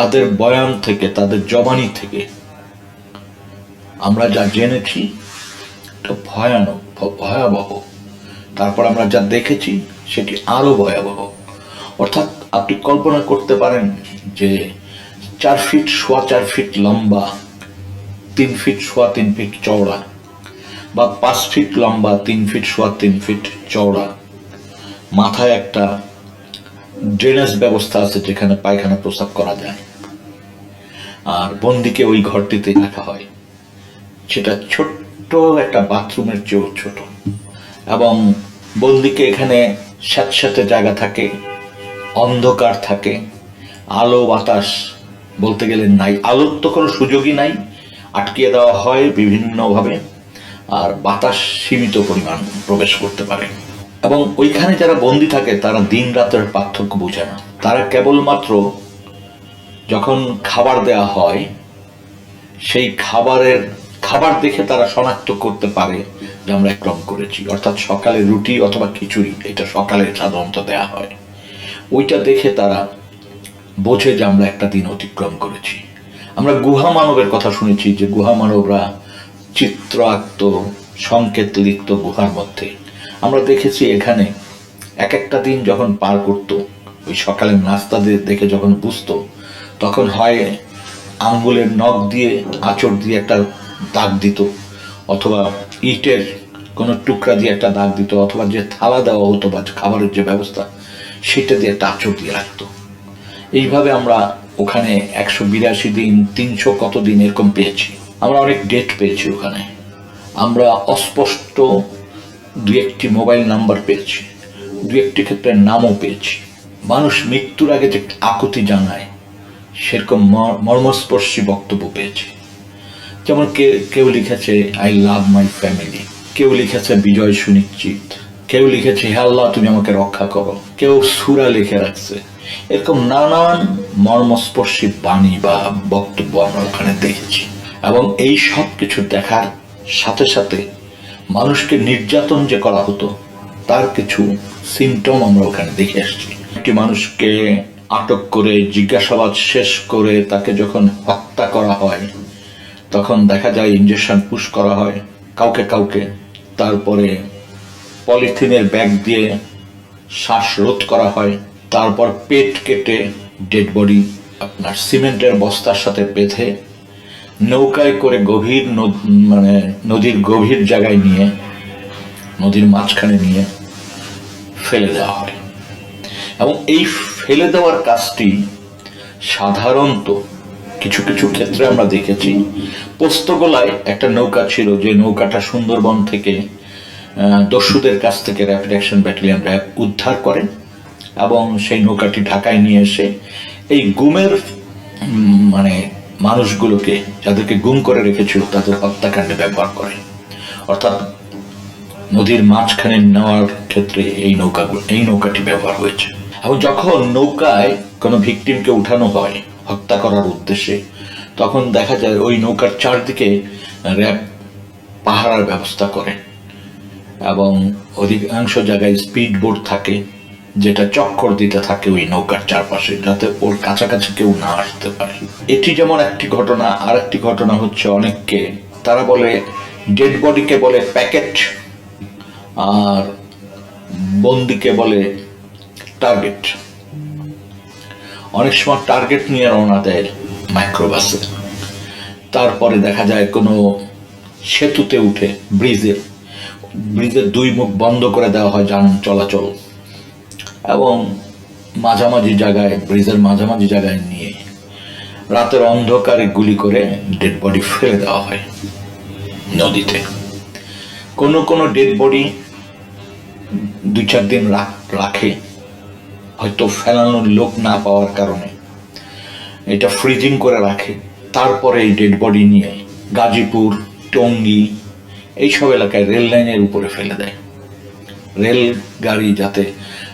তাদের বয়ান থেকে, তাদের জবানি থেকে। আমরা যা জেনেছি, এটা ভয়ানক ভয়াবহ। তারপর আমরা যা দেখেছি, সেটি আরও ভয়াবহ। অর্থাৎ আপনি কল্পনা করতে পারেন যে চার ফিট সোয়া, চার ফিট লম্বা, তিন ফিট সোয়া, তিন ফিট চওড়া, বা পাঁচ ফিট লম্বা, তিন ফিট সোয়া, তিন ফিট চওড়া। মাথায় একটা ড্রেনেজ ব্যবস্থা আছে যেখানে পায়খানা প্রস্রাব করা যায়। আর বন্দিকে ওই ঘরটিতে রাখা হয়। সেটা ছোট্ট একটা বাথরুমের চেয়েও ছোট। এবং বন্দিকে এখানে স্যাঁতস্যাঁতে জায়গা থাকে, অন্ধকার থাকে, আলো, বাতাস বলতে গেলে নাই। আলোর তো কোনো সুযোগই নাই। আটকিয়ে দেওয়া হয় বিভিন্নভাবে, আর বাতাস সীমিত পরিমাণ প্রবেশ করতে পারে। এবং ওইখানে যারা বন্দি থাকে, তারা দিন রাতের পার্থক্য বোঝে না। তারা কেবলমাত্র যখন খাবার দেয়া হয়, সেই খাবারের, খাবার দেখে তারা শনাক্ত করতে পারে যে আমরা ক্রম করেছি। অর্থাৎ সকালে রুটি অথবা খিচুড়ি, এটা সকালে সাধারণত দেয়া হয়। ওইটা দেখে তারা বোঝে যে আমরা একটা দিন অতিক্রম করেছি। আমরা গুহা মানবের কথা শুনেছি যে গুহা মানবরা চিত্র আঁকত সংকেত লিখত গুহার মধ্যে। আমরা দেখেছি এখানে এক একটা দিন যখন পার করত, ওই সকালের নাস্তা দিয়ে দেখে যখন বুঝতো তখন হয় আঙ্গুলের নখ দিয়ে, আঁচড় দিয়ে একটা দাগ দিত, অথবা ইটের কোনো টুকরা দিয়ে একটা দাগ দিত, অথবা যে থালা দেওয়া হতো বা খাবারের যে ব্যবস্থা, সেটা দিয়ে একটা আঁচড় দিয়ে রাখতো। এইভাবে আমরা ওখানে একশো বিরাশি দিন, তিনশো কত দিন এরকম পেয়েছি। আমরা অনেক ডেট পেয়েছি ওখানে। আমরা অস্পষ্ট দু একটি মোবাইল নাম্বার পেয়েছি, দু একটি ক্ষেত্রে নামও পেয়েছি। মানুষ মৃত্যুর আগে যে আকুতি জানায় সেরকম মর্মস্পর্শী বক্তব্য পেয়েছি। যেমন কে কেউ লিখেছে আই লাভ মাই ফ্যামিলি কেউ লিখেছে, বিজয় সুনিশ্চিত. কেউ লিখেছে, হে আল্লাহ, তুমি আমাকে রক্ষা করো। কেউ সুরা লিখে রাখছে। এরকম নানান মর্মস্পর্শী বাণী বা বক্তব্য আমরা ওখানে দেখেছি। এবং এই সব কিছু দেখার সাথে সাথে মানুষকে নির্যাতন যে করা হতো, তার কিছু সিমটম আমরা ওখানে দেখে আসছি। একটি মানুষকে আটক করে, জিজ্ঞাসাবাদ শেষ করে তাকে যখন হত্যা করা হয়, তখন দেখা যায় ইঞ্জেকশন পুশ করা হয়, কাউকে কাউকে। তারপরে পলিথিনের ব্যাগ দিয়ে শ্বাসরোধ করা হয়, তারপর পেট কেটে ডেড বডি আপনার সিমেন্টের বস্তার সাথে বেঁধে নৌকায় করে গভীর মানে নদীর গভীর জায়গায় নিয়ে, নদীর মাঝখানে নিয়ে ফেলে দেওয়া হয়। এবং এই ফেলে দেওয়ার কাজটি সাধারণত কিছু কিছু ক্ষেত্রে আমরা দেখেছি। পোস্তগোলায় একটা নৌকা ছিল, যে নৌকাটা সুন্দরবন থেকে দস্যুদের কাছ থেকে র্যাপিড অ্যাকশন ব্যাটালিয়ন র্যাব উদ্ধার করেন এবং সেই নৌকাটি ঢাকায় নিয়ে এসে এই গুমের মানে মানুষগুলোকে, যাদেরকে গুম করে রেখেছিল, তাদের হত্যাকাণ্ডে ব্যবহার করে। অর্থাৎ নদীর মাঝখানে নেওয়ার ক্ষেত্রে এই নৌকাগুলো, এই নৌকাটি ব্যবহার হয়েছে। এবং যখন নৌকায় কোনো ভিকটিমকে উঠানো হয়, হত্যা করার উদ্দেশ্যে, তখন দেখা যায় ওই নৌকার চারদিকে র্যাব পাহারার ব্যবস্থা করে এবং অধিকাংশ জায়গায় স্পিড বোট থাকে, যেটা চক্কর দিতে থাকে ওই নৌকার চারপাশে, যাতে ওর কাছাকাছি কেউ না আসতে পারে। এটি যেমন একটি ঘটনা আর একটি ঘটনা হচ্ছে অনেককে, তারা বলে ডেড বডিকে বলে প্যাকেট, আর বন্দিকে বলে টার্গেট অনেক সময় টার্গেট নিয়ে রওনা দেয় মাইক্রোবাসে তারপরে দেখা যায় কোনো সেতুতে উঠে ব্রিজে, ব্রিজের দুই মুখ বন্ধ করে দেওয়া হয় যান চলাচল। এবং মাঝামাঝি জায়গায়, ব্রিজের মাঝামাঝি জায়গায় নিয়ে রাতের অন্ধকারে গুলি করে ডেড বডি ফেলে দেওয়া হয় নদীতে। কোনো কোনো ডেড বডি দুই চার দিন রাখে। হয়তো ফেলানোর লোক না পাওয়ার কারণে। এটা ফ্রিজিং করে রাখে। তারপরে এই ডেড বডি নিয়ে গাজীপুর, টঙ্গি, এইসব এলাকায় রেল লাইনের উপরে ফেলে দেয়। রেল গাড়ি যাতে,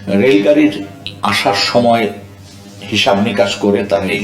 রেলগাড়ির আসার সময় হিসাব নিকাশ করে তারা এই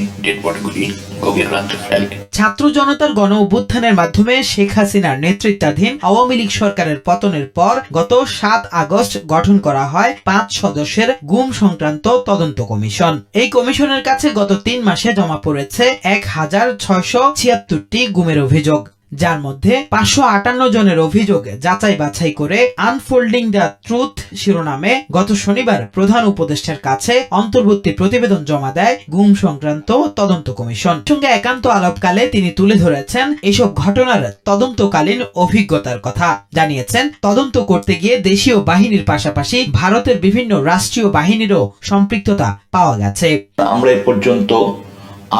গভীর রাত্রে ফেলে। ছাত্র জনতার গণ অভ্যুত্থানের মাধ্যমে শেখ হাসিনার নেতৃত্বাধীন আওয়ামী লীগ সরকারের পতনের পর গত সাত আগস্ট গঠন করা হয় পাঁচ সদস্যের গুম সংক্রান্ত তদন্ত কমিশন। এই কমিশনের কাছে গত তিন মাসে জমা পড়েছে এক হাজার ছয়শো ছিয়াত্তরটি গুমের অভিযোগ। যার মধ্যে পাঁচশো আটান্ন জনের অভিযোগ যাচাই বাছাই করে আনফোল্ডিং দ্য ট্রুথ শিরোনামে গত শনিবার প্রধান উপদেষ্টার কাছে অন্তর্বর্তী প্রতিবেদন জমা দেয় গুম সংক্রান্ত তদন্ত কমিশন। সঙ্গে একান্ত আলাপকালে তিনি তুলে ধরেছেন এসব ঘটনার তদন্তকালীন অভিজ্ঞতার কথা। জানিয়েছেন, তদন্ত করতে গিয়ে দেশীয় বাহিনীর পাশাপাশি ভারতের বিভিন্ন রাষ্ট্রীয় বাহিনীরও সম্পৃক্ততা পাওয়া গেছে। আমরা এ পর্যন্ত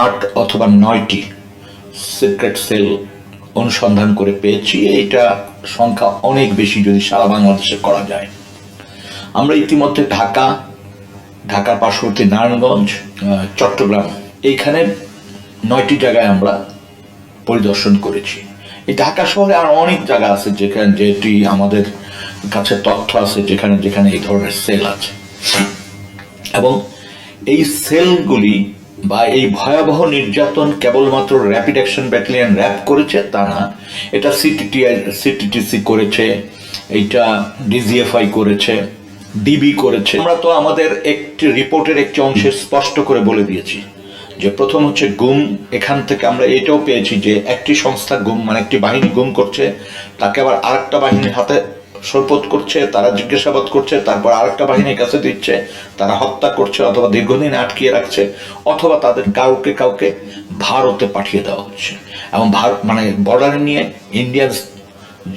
আট অথবা নয়টি সিক্রেট সেল অনুসন্ধান করে পেয়েছি এটা সংখ্যা অনেক বেশি যদি সারা বাংলাদেশে করা যায়। আমরা ইতিমধ্যে ঢাকা, ঢাকার পার্শ্ববর্তী নারায়ণগঞ্জ চট্টগ্রাম, এইখানে নয়টি জায়গায় আমরা পরিদর্শন করেছি। এই ঢাকা শহরে আর অনেক জায়গা আছে যেখানে যেটি আমাদের কাছে তথ্য আছে, যেখানে যেখানে এই ধরনের সেল আছে। এবং এই সেলগুলি বা এই ভয়াবহ নির্যাতন কেবলমাত্র র্যাপিড অ্যাকশন ব্যাটালিয়ন র্যাপ করেছে, তা না। এটা সিটিটিআই সিটিটিসি করেছে এইটা ডিজিএফআই করেছে ডিবি করেছে। আমরা তো আমাদের একটি রিপোর্টের একটি অংশে স্পষ্ট করে বলে দিয়েছি যে প্রথম হচ্ছে গুম, এখান থেকে আমরা এটাও পেয়েছি যে একটি সংস্থা গুম মানে একটি বাহিনী গুম করছে, তাকে আবার আরেকটা বাহিনীর হাতে সরপত করছে, তারা জিজ্ঞাসাবাদ করছে, তারপর আরেকটা বাহিনীর কাছে দিচ্ছে, তারা হত্যা করছে অথবা দীর্ঘদিন আটকিয়ে রাখছে, অথবা তাদের কাউকে কাউকে ভারতে পাঠিয়ে দেওয়া হচ্ছে। এবং ভারত মানে বর্ডারে নিয়ে ইন্ডিয়ান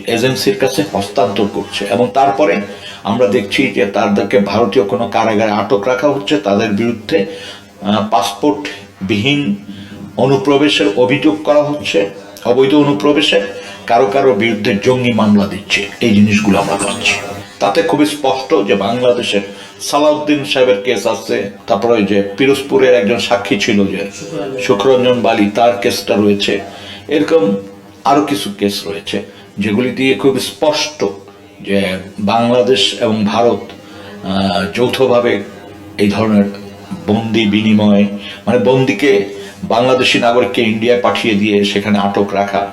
এজেন্সির কাছে হস্তান্তর করছে। এবং তারপরে আমরা দেখছি যে তাদেরকে ভারতীয় কোনো কারাগারে আটক রাখা হচ্ছে। তাদের বিরুদ্ধে পাসপোর্ট বিহীন অনুপ্রবেশের অভিযোগ করা হচ্ছে, অবৈধ অনুপ্রবেশের। কারও কারও বিরুদ্ধে জঙ্গি মামলা দিচ্ছে। এই জিনিসগুলো আমরা পাচ্ছি। তাতে খুবই স্পষ্ট যে বাংলাদেশের সালাউদ্দিন সাহেবের কেস আছে, তারপরে ওই যে পিরোজপুরের একজন সাক্ষী ছিল যে শুক্রঞ্জন বালি, তার কেসটা রয়েছে। এরকম আরও কিছু কেস রয়েছে, যেগুলি দিয়ে খুব স্পষ্ট যে বাংলাদেশ এবং ভারত যৌথভাবে এই ধরনের বন্দি বিনিময় মানে বন্দিকে বাংলাদেশি নাগরিককে ইন্ডিয়ায় পাঠিয়ে দিয়ে সেখানে আটক রাখা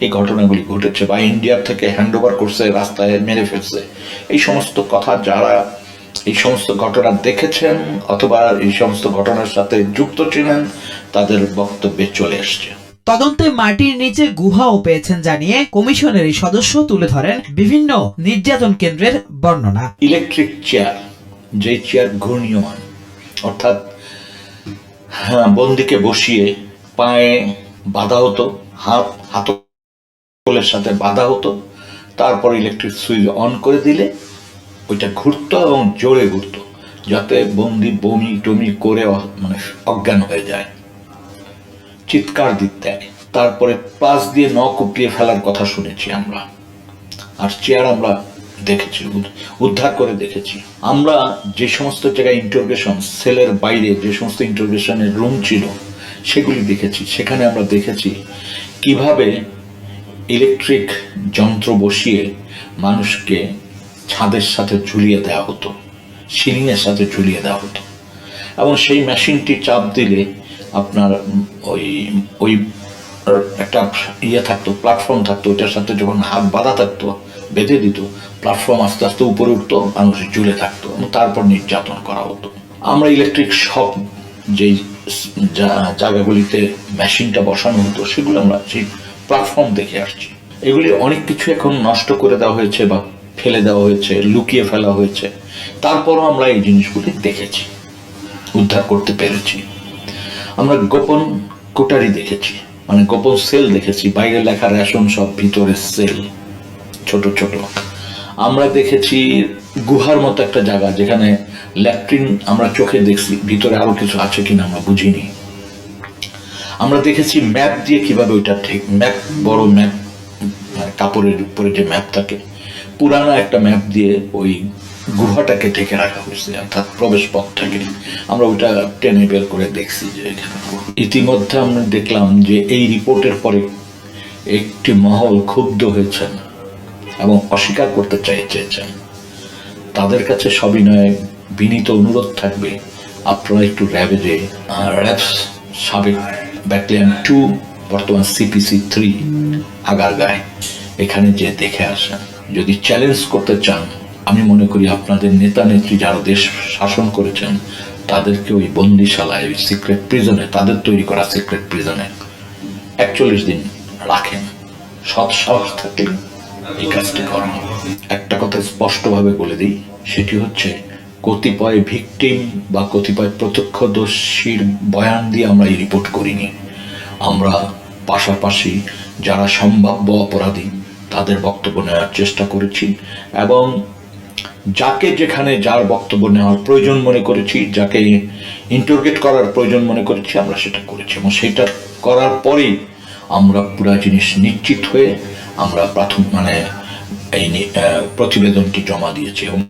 এই ঘটনাগুলি ঘটেছে বা ইন্ডিয়ার থেকে হ্যান্ড ওভার করছে রাস্তায় মেরে ফেলছে। এই সমস্ত কথা যারা এই সমস্ত ঘটনা দেখেছেন অথবা এই সমস্ত ঘটনার সাথে যুক্ত ছিলেন তাদের বক্তব্যে চলে আসছে তদন্তে মাটির নিচে গুহাও পেয়েছেন জানিয়ে কমিশনের এই সদস্য তুলে ধরেন বিভিন্ন নির্যাতন কেন্দ্রের বর্ণনা। ইলেকট্রিক চেয়ার যে চেয়ার ঘূর্ণীয়মান অর্থাৎ হ্যাঁ, বন্দিকে বসিয়ে পায়ে বাঁধা হতো হাত হাতলের সাথে বাঁধা হতো। তারপর ইলেকট্রিক সুইচ অন করে দিলে ওইটা ঘুরতো এবং জোরে ঘুরতো, যাতে বন্দি, বমি, টমি করে মানে অজ্ঞান হয়ে যায়। চিৎকার দিতে। তারপরে পাশ দিয়ে নখ কুপিয়ে ফেলার কথা শুনেছি আমরা। আর চেয়ার আমরা দেখেছি উদ্ধার করে দেখেছি। আমরা যে সমস্ত জায়গায় ইন্টারোগেশন সেলের বাইরে যে সমস্ত ইন্টারোগেশনের রুম ছিল, সেগুলি দেখেছি। সেখানে আমরা দেখেছি কীভাবে ইলেকট্রিক যন্ত্র বসিয়ে মানুষকে ছাদের সাথে ঝুলিয়ে দেওয়া হতো, সিলিংয়ের সাথে ঝুলিয়ে দেওয়া হতো। এবং সেই মেশিনটি চাপ দিলে আপনার ওই ওই একটা ইয়ে থাকতো, প্ল্যাটফর্ম থাকতো, ওইটার সাথে যখন হাত বাঁধা থাকতো, বেঁধে দিত, প্ল্যাটফর্ম আস্তে আস্তে উপরে উঠতো, মানুষ ঝুলে থাকতো এবং তারপর নির্যাতন করা হতো। আমরা ইলেকট্রিক শক যেই জায়গাগুলিতে মেশিনটা বসানো হতো, সেগুলো আমরা সেই প্ল্যাটফর্ম দেখে আসছি। এগুলি অনেক কিছু এখন নষ্ট করে দেওয়া হয়েছে বা ফেলে দেওয়া হয়েছে, লুকিয়ে ফেলা হয়েছে। তারপরও আমরা এই জিনিসগুলি দেখেছি, উদ্ধার করতে পেরেছি। আমরা গোপন কোটারি দেখেছি মানে গোপন সেল দেখেছি, বাইরে লেখা রেশন সব, ভিতরে সেল, ছোট ছোট। আমরা দেখেছি গুহার মতো একটা জায়গা, যেখানে ল্যাট্রিন আমরা চোখে দেখছি, ভিতরে আরও কিছু আছে কিনা আমরা বুঝিনি। আমরা দেখেছি ম্যাপ দিয়ে কীভাবে ওইটা ঠিক ম্যাপ বড় ম্যাপ মানে কাপড়ের উপরে যে ম্যাপ থাকে, পুরানো একটা ম্যাপ দিয়ে ওই গুহাটাকে ঢেকে রাখা হয়েছে, অর্থাৎ প্রবেশ পথটাকে আমরা ওইটা টেনে বের করে দেখছি যে এখানে ইতিমধ্যে আমরা দেখলাম যে এই রিপোর্টের পরে একটি মহল ক্ষুব্ধ হয়েছেন এবং অস্বীকার করতে চাই চেয়েছেন। তাদের কাছে সবিনয়ে বিনীত অনুরোধ থাকবে, আপনারা একটু র্যাবে যে র্যাবস সাবেক ব্যাটালিয়ান টু, বর্তমান সিপিসি থ্রি আগারগায়। এখানে যে দেখে আসেন। যদি চ্যালেঞ্জ করতে চান, আমি মনে করি আপনাদের নেতা নেত্রী যারা দেশ শাসন করেছেন, তাদেরকে ওই বন্দিশালায়, ওই সিক্রেট প্রিজনে তাদের তৈরি করা সিক্রেট প্রিজনে একচল্লিশ দিন রাখেন। সৎ সাহস থাকলে এই কাজটি করেন। একটা কথা স্পষ্টভাবে বলে দিই, সেটি হচ্ছে কতিপয় ভিকটিম বা কতিপয় প্রত্যক্ষদর্শীর বয়ান দিয়ে আমরা এই রিপোর্ট করিনি। আমরা পাশাপাশি যারা সম্ভাব্য অপরাধী, তাদের বক্তব্য নেওয়ার চেষ্টা করেছি এবং যাকে যেখানে যার বক্তব্য নেওয়ার প্রয়োজন মনে করেছি, যাকে ইন্টারগেট করার প্রয়োজন মনে করেছি, আমরা সেটা করেছি এবং সেটা করার পরেই আমরা পুরা জিনিস নিশ্চিত হয়ে আমরা প্রাথমিক মানে এই প্রতিবেদনটি জমা দিয়েছি এবং